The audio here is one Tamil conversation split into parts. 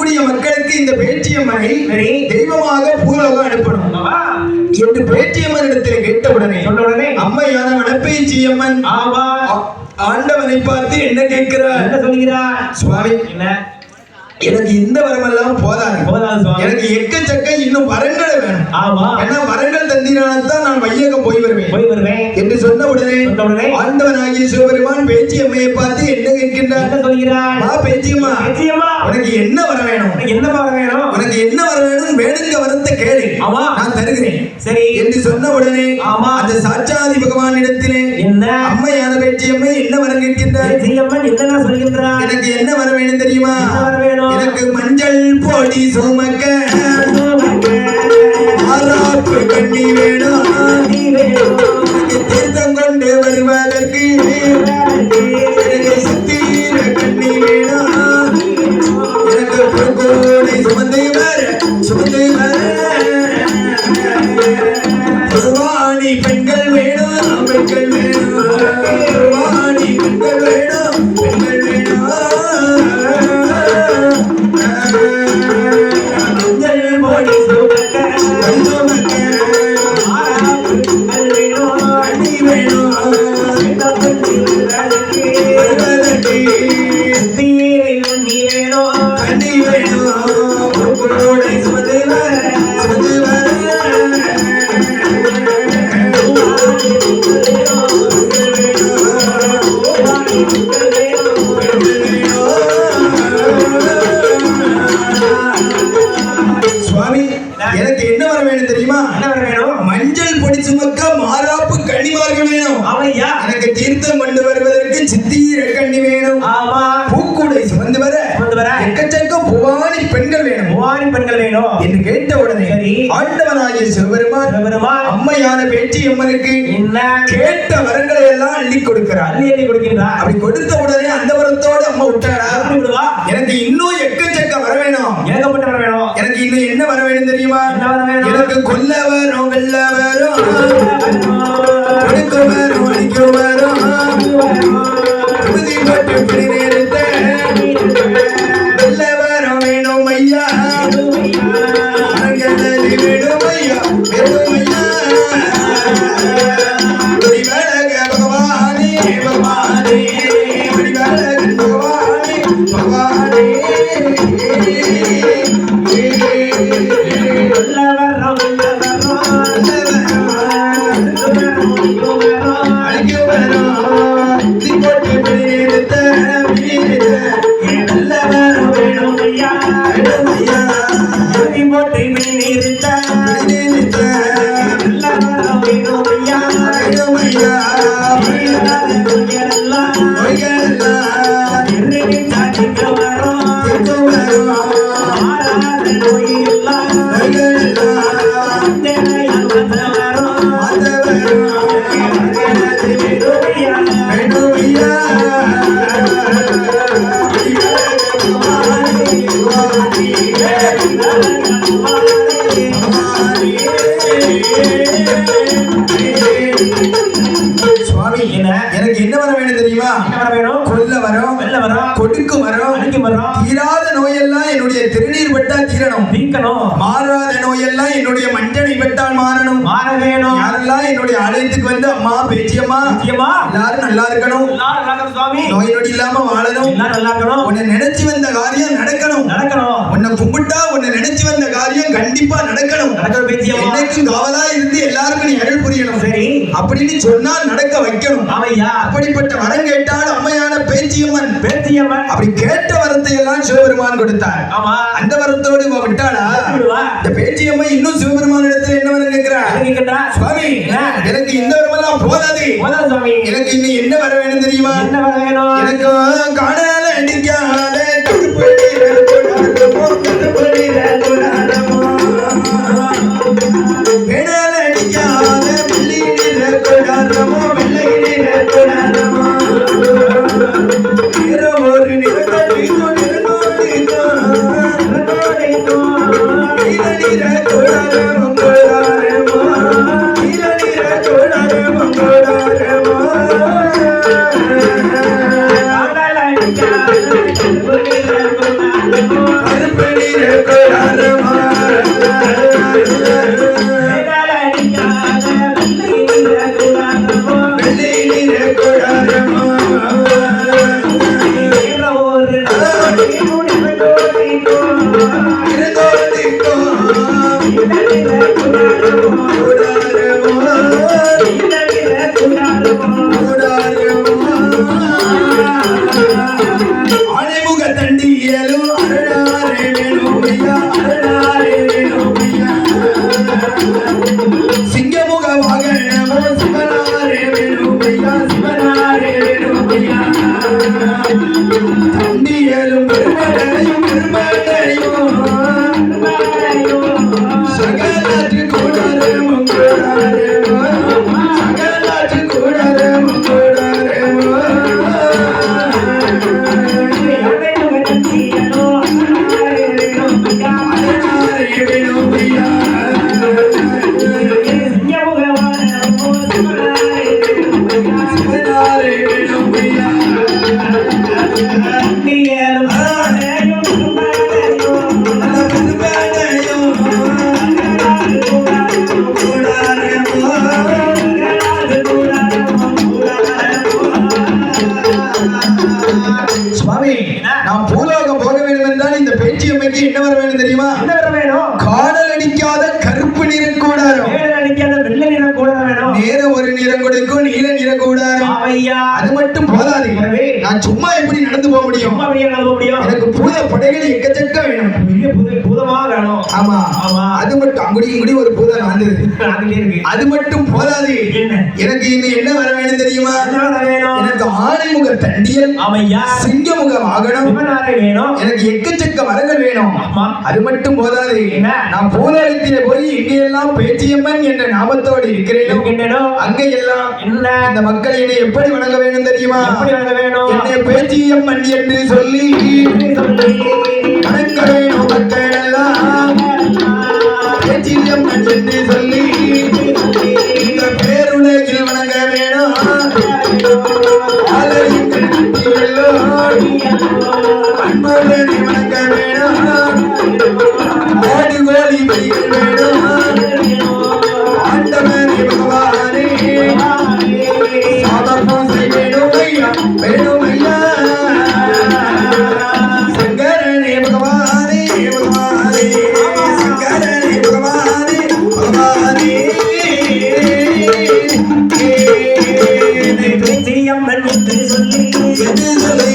இருக்கக்கூடிய மக்களுக்கு இந்த பேச்சியம்மனை. தெய்வமாக பூலோகம் அனுப்பணும். என்று பேச்சியம்மனிடத்தில் கேட்டவுடனே சொன்ன உடனே அம்மையான வனப்பேச்சியம்மன் ஆண்டவனை பார்த்து என்ன கேட்கிறார்? என்ன சொல்கிறார் சுவாமி என்ன? எனக்கு இந்த வரமெல்லாம் போதாது. போதாது. எனக்கு எக்கச்சக்க இன்னும் வரங்கள் வேணும். ஆமா. ஏன்னா வரங்கள் தந்தினால்தான் நான் வையகம் போய் வருவேன். போய் வருவேன். என்று சொன்ன உடனே உடனே ஆண்டவனாகிய சிவபெருமான் பேச்சி அம்மையை பார்த்து என்ன கேட்கின்றார்? என்ன சொல்கிறார் பேச்சியம்மா நிச்சயமா உனக்கு என்ன வர வேணும்? என்ன பார்க்க வேணும்? உனக்கு என்ன வர வேணும் வேணுங்க வரத்தை கேளு. ஆமா. நான் தருகிறேன். சரி. என்று சொன்ன உடனே ஆமா. அந்த சாட்சாதி பகவானிடத்திலே என்ன? அம்மையான பேச்சியம்மை என்ன வரம் கேட்கின்றார் நிச்சயம்மன் என்ன சொல்கின்றார் எனக்கு என்ன வர வேணும் தெரியுமா? வர வேணும்? எனக்கு மஞ்சள் பொடி சுமக்க. கண்ணி வேணும். நீ வேணும். எனக்கு தீர்த்தம் கொண்டு வருவதற்கு. வர சுமந்து வர. எக்கச்சக்க புவானி பெண்கள் வேணும். மூவாரி பெண்கள் வேணும். என்று கேட்ட உடனே சரி. ஆண்டவனாகிய சிவபெருமான் சிவபெருமான். அம்மையான பேச்சி அம்மனுக்கு என்ன? கேட்ட வரங்களை எல்லாம் அள்ளி கொடுக்கிறார். அள்ளி அள்ளி கொடுக்கின்றார் அப்படி கொடுத்த உடனே அந்த வரத்தோடு அம்மா விட்டாரா விடுவா? எனக்கு இன்னும் எக்கச்சக்க வர வேணும். ஏகப்பட்ட வர வேணும். எனக்கு இன்னும் என்ன வர வேணும் தெரியுமா? எனக்கு கொல்ல வரும் வெல்ல வரும். கொடுக்க வரும் அடிக்க வரும். போட்டு பிடி முடிவழக பகவானே தீரணும் தீர்க்கணும். மாறாத நோயெல்லாம் என்னுடைய மஞ்சளை பட்டால் மாறணும் மாற வேணும். யாரெல்லாம் என்னுடைய ஆலயத்துக்கு வந்து அம்மா பேச்சியம்மா நிச்சயமா. எல்லாரும் நல்லா இருக்கணும் எல்லாரும் நல்லா இருக்கணும் சுவாமி. நோய் நொடி இல்லாம வாழணும் எல்லாரும் நல்லா இருக்கணும். உன்னை நினைச்சு வந்த காரியம் நடக்கணும் நடக்கணும். உன்னை கும்பிட்டா உன்னை நினைச்சு வந்த காரியம் கண்டிப்பா நடக்கணும் நடக்கிற பேச்சியம்மா. என்னைக்கும் காவலா இருந்து எல்லாருக்கும் நீ அருள் புரியணும் சரி. அப்படின்னு சொன்னால் நடக்க வைக்கணும் ஆமையா. அப்படிப்பட்ட வரம் கேட்டால் அம்மையான பேச்சியம்மன் பேச்சியம்மன். அப்படி கேட்ட வரத்தை எல்லாம் சிவபெருமான் கொடுத்தார் ஆமா. அந்த வரத்தோடு விட்டாளா. இந்த பேச்சியம்மை இன்னும் சிவபெருமான் இடத்துல என்ன வரம் கேட்கிறா என்ன கேட்கிறா? சுவாமி? எனக்கு இந்த வரமெல்லாம் போதாது. எனக்கு இன்னும் என்ன வர வேணும் தெரியுமா என்ன வர வேணும்? எனக்கு காணல அடிக்காத நேர ஒரு நிறம் கொடுக்கும் நீல நிற கூடாரம். அது மட்டும் போதாது. நான் சும்மா எப்படி நடந்து போக முடியும்? எனக்கு பூத படைகள் எக்கச்சக்க வேணும். ஆமா. ஆமா. அது மட்டும் அங்குடி இங்குடி ஒரு பூதம் வந்தது. அது மட்டும் போதாது. என்ன? எனக்கு இன்னும் என்ன வர வேண்டும் தெரியுமா? எனக்கு ஆணைமுக தண்டியல் அவையா சிங்கமுக வாகனம் சிவனாரை வேணும். எனக்கு எக்கச்சக்க வரங்கள் வேணும். ஆமா. அது மட்டும் போதாது. என்ன? நான் பூலோகத்திலே போய் எங்கெல்லாம் பேச்சியம்மன் என்ற நாமத்தோடு இருக்கிறேனோ? அங்க எல்லாம் என்ன? இந்த மக்கள் என்னை எப்படி வணங்க வேண்டும் தெரியுமா? எப்படி வணங்க வேணும்? என்னை பேச்சியம்மன் என்று சொல்லி வணங்க பேச்சியம்மன் என்று சொல்லி.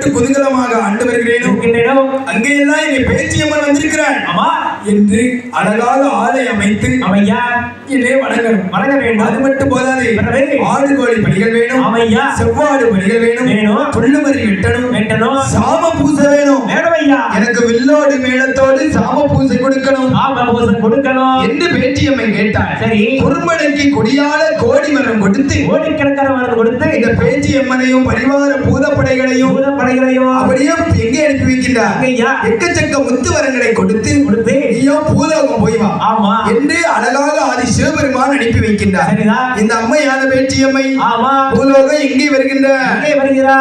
போட்டு குதூகலமாக ஆண்டு வருகிறேனோ? அங்கெல்லாம் என்னை பேச்சியம்மன் வந்திருக்கிறான். ஆமா. என்று அழகாக ஆலை அமைத்து அவையா என்னை வணங்கணும் வணங்க வேண்டும். அது மட்டும் போதாது? ஆடு கோழி படிகள் வேணும். ஆமையா. செவ்வாடு படிகள் வேணும். வேணும். புல்லுமரி வெட்டணும். வெட்டணும். சாம பூசை வேணும். வேணும் ஐயா. எனக்கு வில்லோடு மேளத்தோடு சாம பூசை கொடுக்கணும். ஆமா பூசம் கொடுக்கணும். என்று பேச்சியம்மை கேட்டாள் சரி. குறும்படைக்கு கொடியால கோடி மரம் கொடுத்து கோடிக்கணக்கான மருந்து கொடுத்து இந்த பேச்சியம்மனையும் பரிவார பூதப்படைகளையும் பூதப்படைகளையும் அப்படியே எங்கே அனுப்பி வைக்கின்றார். எக்கச்சக்க முத்து வரங்களை கொடுத்து கொடுத்து. நீயோ பூலோகம் போய் வா ஆமா. என்று அழகாக ஆதி சிவபெருமான் அனுப்பி வைக்கின்றார். இந்த அம்மையான ஆமா. பூலோகம் எங்கே வருகின்ற?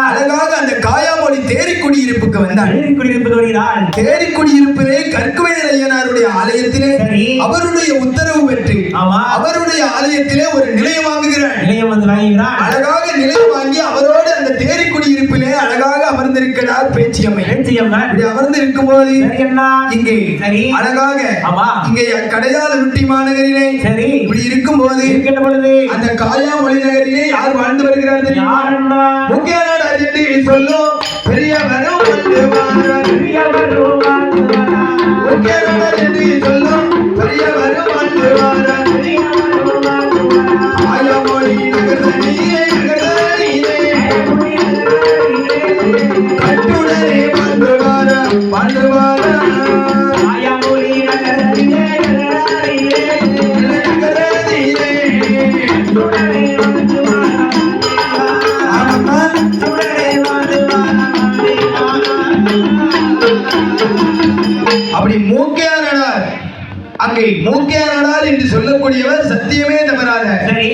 அழகாக அந்த காயாமொழி தேரி குடியிருப்புக்கு வந்தாள் அழுதி குடியிருப்பு வருகிறார். தேரி குடியிருப்பிலே கற்குவேல் ஐயனாருடைய ஆலயத்திலே. அவருடைய உத்தரவு பெற்று ஆமா. அவருடைய ஆலயத்திலே ஒரு நிலையம் வாங்குகிறாள் நிலையம் வந்து வாங்குகிறார். அழகாக நிலையம் வாங்கி அவரோடு அந்த தேரி குடியிருப்பிலே அழகாக அமர்ந்திருக்கிறார் பேச்சியம்மை. பேச்சியம்மன் இப்படி அமர்ந்து என்ன? இங்கே சரி. அழகாக ஆமா. இங்கே கடையாள விட்டி மாநகரிலே சரி. இப்படி இருக்கும்போது இருக்கின்ற பொழுது அந்த காயாமொழி நகரிலே யார் வாழ்ந்து வருகிறார் தெரியுமா? முக்கிய நாடு சொல்லும் பெரியவரும் அங்கே என்று சொல்லக்கூடியவர் சத்தியமே தவறாத சரி.